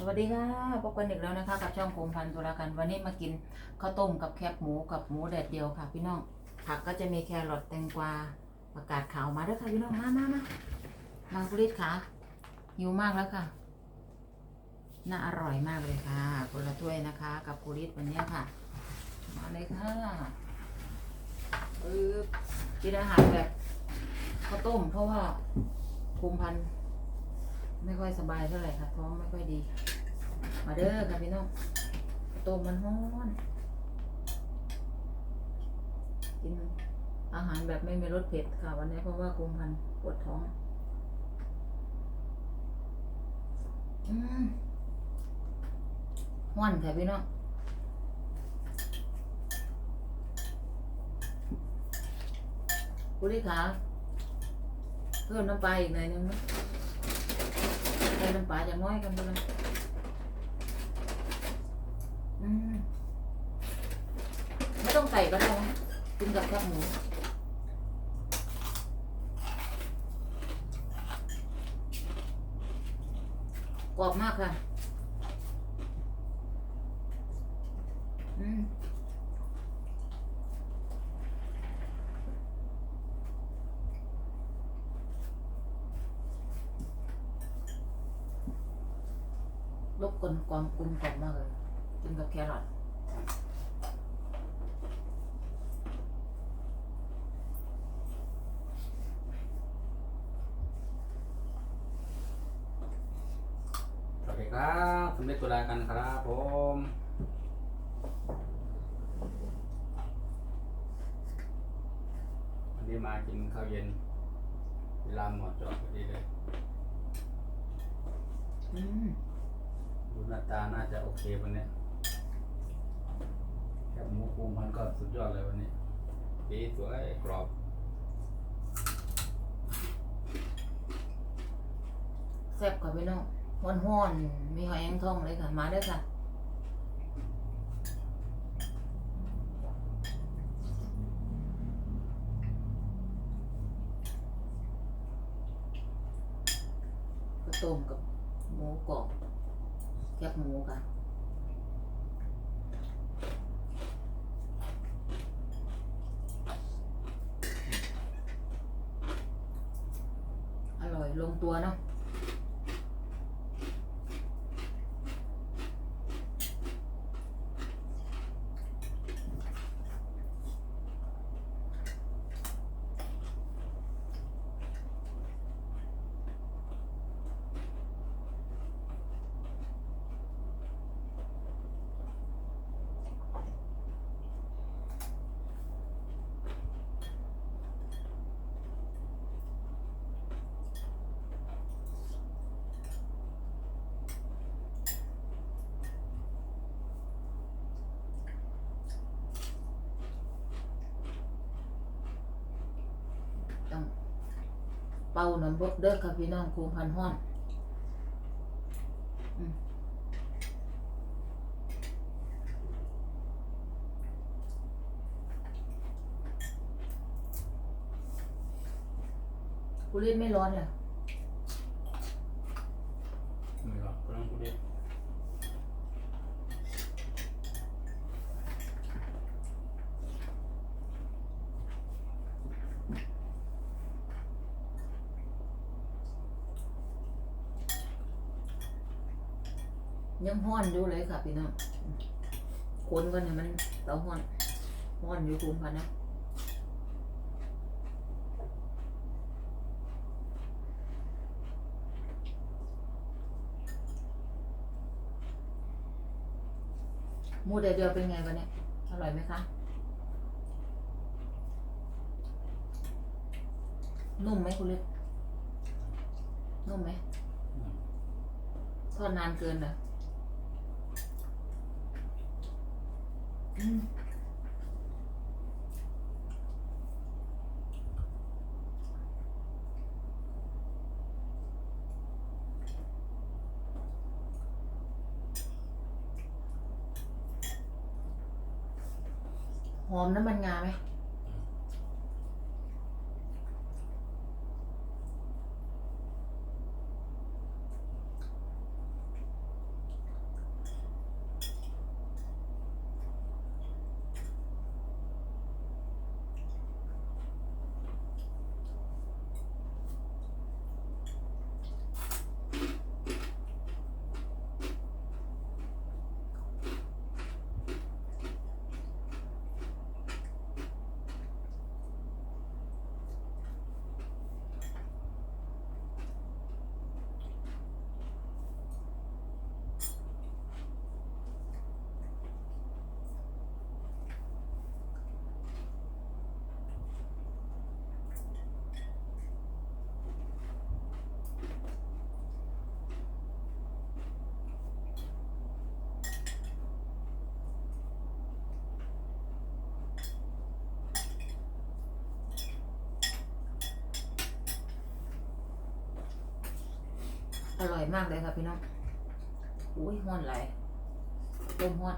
สวัสดีค่ะพบกันอีกแล้วนะคะกับช่องโคมพันธุ์ตุลากันวันนี้มากินข้าวต้มกับแคบหมูกับหมูแดดเดียวค่ะ พี่น้องผักก็จะมีแครอทแตงกวาผักกาดขาวมาด้วยค่ะพี่น้องมามามามากุลิศค่ะหิวมากแล้วค่ะ น่าอร่อยมากเลยค่ะคนละถ้วยนะคะ กับกุลิศวันนี้ค่ะ มาเลยค่ะปึ๊บกินอาหารแบบข้าวต้มเพราะว่าโคมพันธุ์ ไม่ค่อยสบายเท่าไหร่ค่ะ ท้องไม่ค่อยดี มาเด้อค่ะพี่น้องต้มมันฮ้อนกินอาหารแบบไม่มีรสเผ็ดค่ะ วันนี้เพราะว่ากุมพันปวดท้อง อืมห้อนค่ะพี่น้องคุณลิขาเพิ่มน้ำปลาอีกหน่อยนึงนะใส่ น้อยกันไปเลยอืมไม่ต้องใส่ก็ได้นะกินกับแคบหมูกรอบมากค่ะ รบกวนความกลมกล่อมมากเลยกินกับแครอทสวัสดีครับสำเร็จตุลากันครับผมวันนี้มากินข้าวเย็น เวลาหมดจอดพอดีเลย อืม ดูหน้าตาน่าจะโอเควันนี้แค่หมูปูมันก็สุดยอดเลยวันนี้ปีสวยกรอบแซ่บค่ะพี่น้องห้อนห้อนๆมีหอยแองทองเลยค่ะ มาได้ค่ะข้าวต้มกับหมูกรอบ แคบหมูค่ะอ ต้องเป่าน้ำบดเด้อค่ะพี่น้องครูพันห้อนอืมกูเล่นไม่ร้อนเลย ไม่หรอกก็ต้องพูดเด็ด ยังห้อนอยู่เลยค่ะพี่น้องคนกันเนี่ยมันเตาห้อนห้อนอยู่ครูพันนะหมูเดียวเดียวเป็นไงวันนี้อร่อยไหมคะ นุ่มไหมคุณเล็กนุ่มไหมทอดนานเกินเหรออื Mm-hmm. อร่อยมากเลยค่ะพี่น้องอุ้ยห้อนไหลต้มห้อน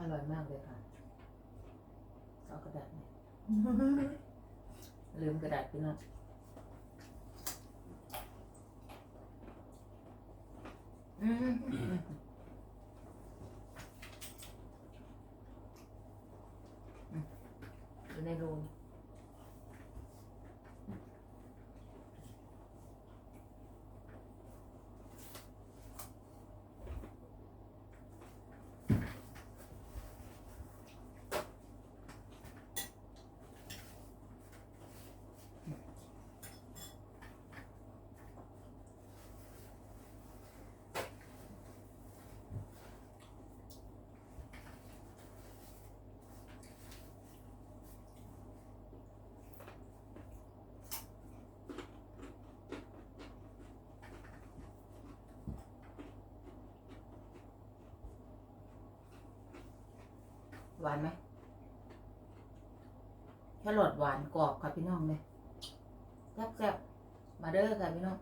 อร่อยมากเลยค่ะเอากระดาษไหมลืมกระดาษพี่น้องอืมอยู่ในรู หวานไหมแครอทหวานกรอบค่ะพี่น้องเลยแซ่บๆมาเด้อค่ะพี่น้อง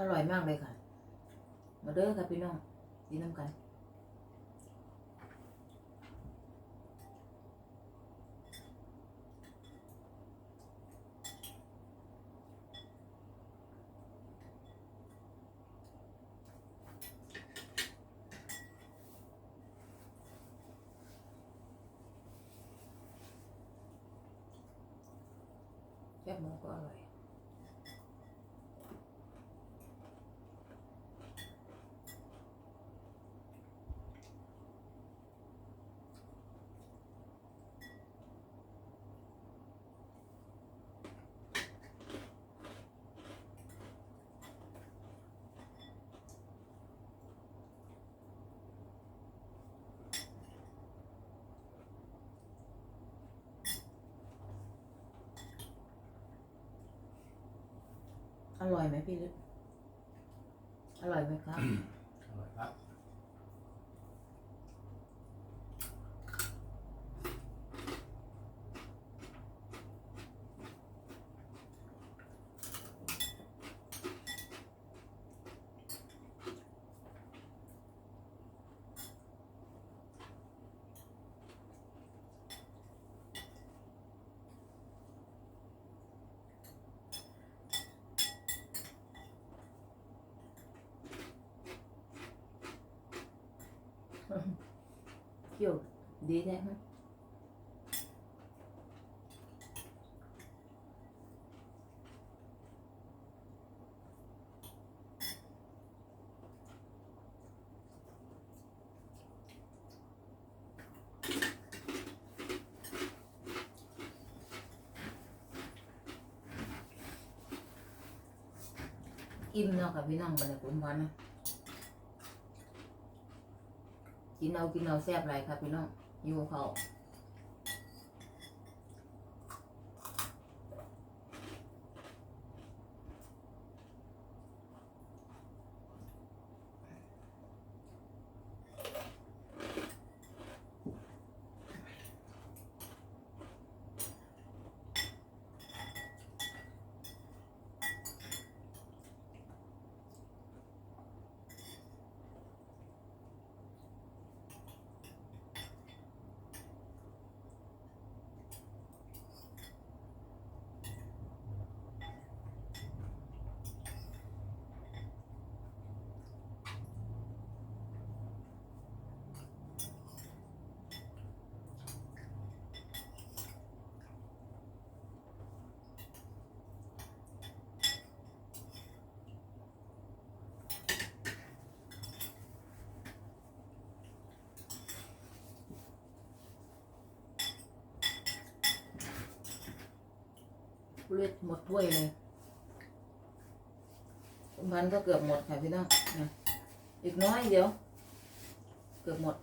อร่อยมากเลยค่ะ มาเด้อค่ะพี่น้องกินน้ำกันแคบหมูก็อร่อย อร่อยไหมพี่ลึกอร่อยไหมครับ คี่ยวดีแท้ฮะอิ่มเนาะค่ะพี่น้องบรรยา กินเอากินเอาแซ่บไรครับพี่น้องอยู่เขา เลือดหมดถ้วยเลยคุณพันธุ์ก็เกือบหมดค่ะพี่น้องนะอีกน้อยเดียว เกือบหมด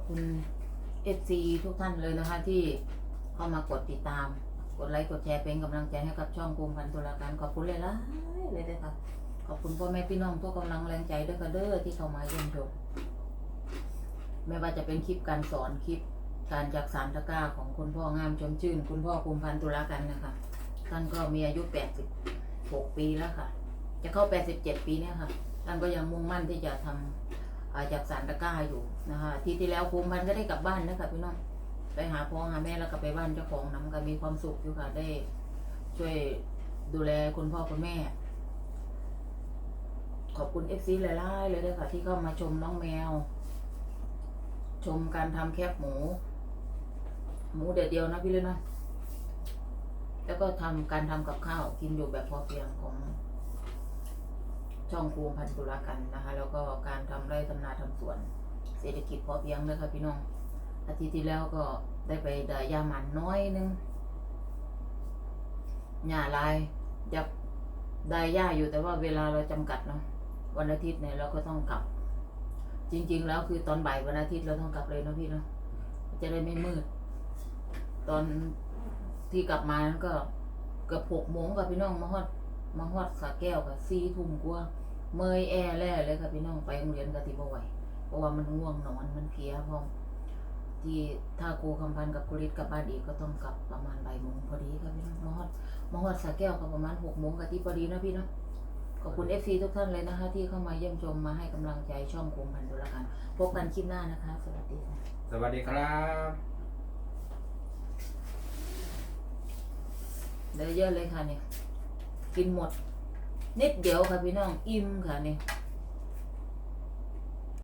อบคุณ FC ทุกท่านเลยนะคะ ที่เข้ามากดติดตาม กดไลค์กดแชร์เป็นกำลังใจให้กับช่องภูมิพันธ์ตุลาการขอบคุณเลยละเลยด้วยค่ะขอบคุณพ่อแม่พี่น้องทุกกำลังแรงใจด้วยค่ะเด้อที่เข้ามาเยี่ยมชมไม่ว่าจะเป็นคลิปการสอนคลิปการจากสารตะกร้าของคุณพ่องามชมชื่น คุณพ่อภูมิพันธ์ตุลาการนะคะท่านก็มีอายุ 86 ปีแล้วค่ะ จะเข้า 87 ปีเนี่ยค่ะท่านก็ยังมุ่งมั่นที่จะทำอา จากสารตะกร้าอยู่นะคะที่ที่แล้วภูมิพันก็ได้กลับบ้านนะคะพี่น้องไปหาพ่อหาแม่แล้วก็ไปบ้านเจ้าของน้ำก็มีความสุขอยู่ค่ะได้ ช่วยดูแลคุณพ่อคุณแม่ ขอบคุณเอฟซีหลายๆเลยด้วยค่ะ ที่เข้ามาชมน้องแมว ชมการทำแคบหมู หมูเด็ดเดียวนะพี่เลยนะแล้วก็ทำการทำกับข้าวกินอยู่แบบพอเพียงของ ช่องภูมิพันธุรกันนะคะ แล้วก็การทำไร่ทำนาทำสวน เศรษฐกิจพอเพียงเลยค่ะพี่น้อง อาทิตย์ที่แล้วก็ได้ไปได้ยาหมันน้อยนึงหญ้าลายอยากได้หญ้าอยู่แต่ว่าเวลาเราจำกัดเนาะวันอาทิตย์เนี่ยเราก็ต้องกลับ จริง ๆ แล้วคือตอนบ่ายวันอาทิตย์เราต้องกลับเลยเนาะพี่เนาะจะได้ไม่มืด ตอนที่กลับมานั้นก็เกือบหกโมงกับพี่น้องมาฮอดมาฮอดสาแก้วกับสี่ทุ่มกว่า เมยแอแล่เลยค่ะพี่น้องไปโรงเรียนกติบ่ไหวเพราะว่ามันง่วงนอนมันเพลียพร้อมที่ถ้าครูคำพันธ์กับครูฤทธิ์กลับบ้านอีกก็ต้องกลับประมาณบ่ายโมงพอดีค่ะพี่น้องมาฮอดมาฮอดสาแก้วก็ประมาณหกโมงกะที่พอดีนะพี่เนาะขอบคุณเอฟซีทุกท่านเลยนะคะ ที่เข้ามาเยี่ยมชมมาให้กำลังใจช่องครูพันธ์ดุลกันพบกันคลิปหน้านะคะ สวัสดีค่ะ สวัสดีครับเดี๋ยวเยอะเลยค่ะเนี่ย กินหมด นิดเดียวค่ะพี่น้องอิ่มค่ะเนี่ย